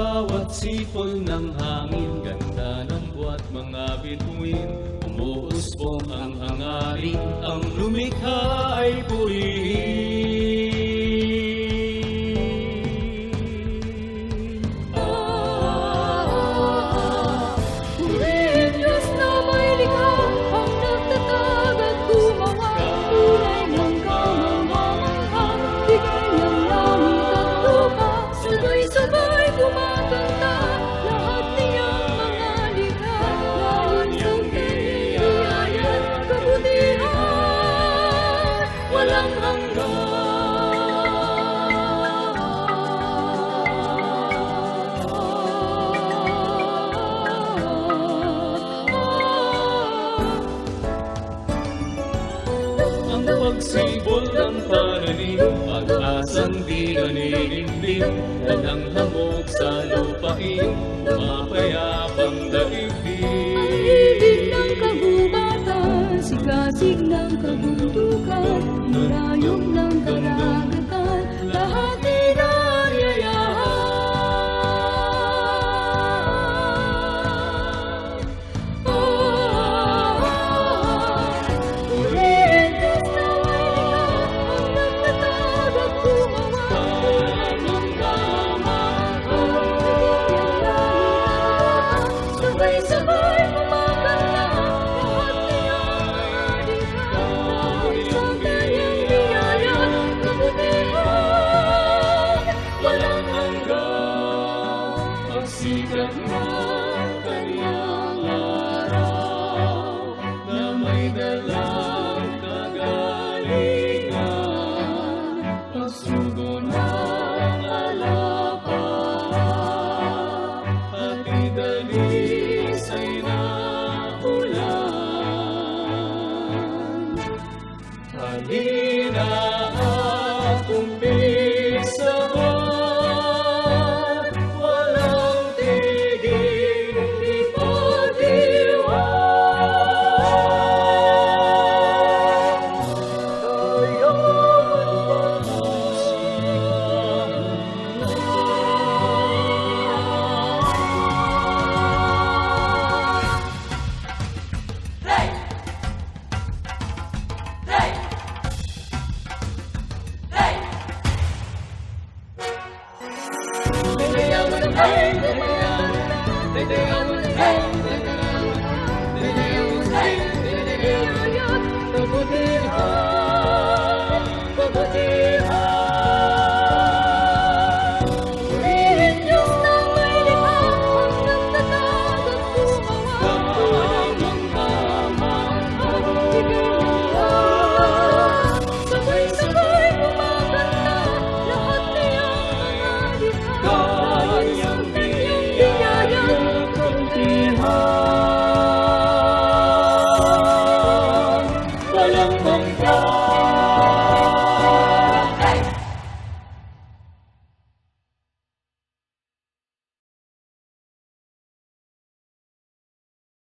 bawat sipol ng hangin Ganda ng buwat mga bituin. Umuuspong ang hangarin Ang lumikha ay purihin. Nagsambol ang pananim At asang di naninimlim Dalang hamog sa lupain Umapayapang daigdig Ibig ng kagubatan Sikasig ng kabundukan Murayong ng karaan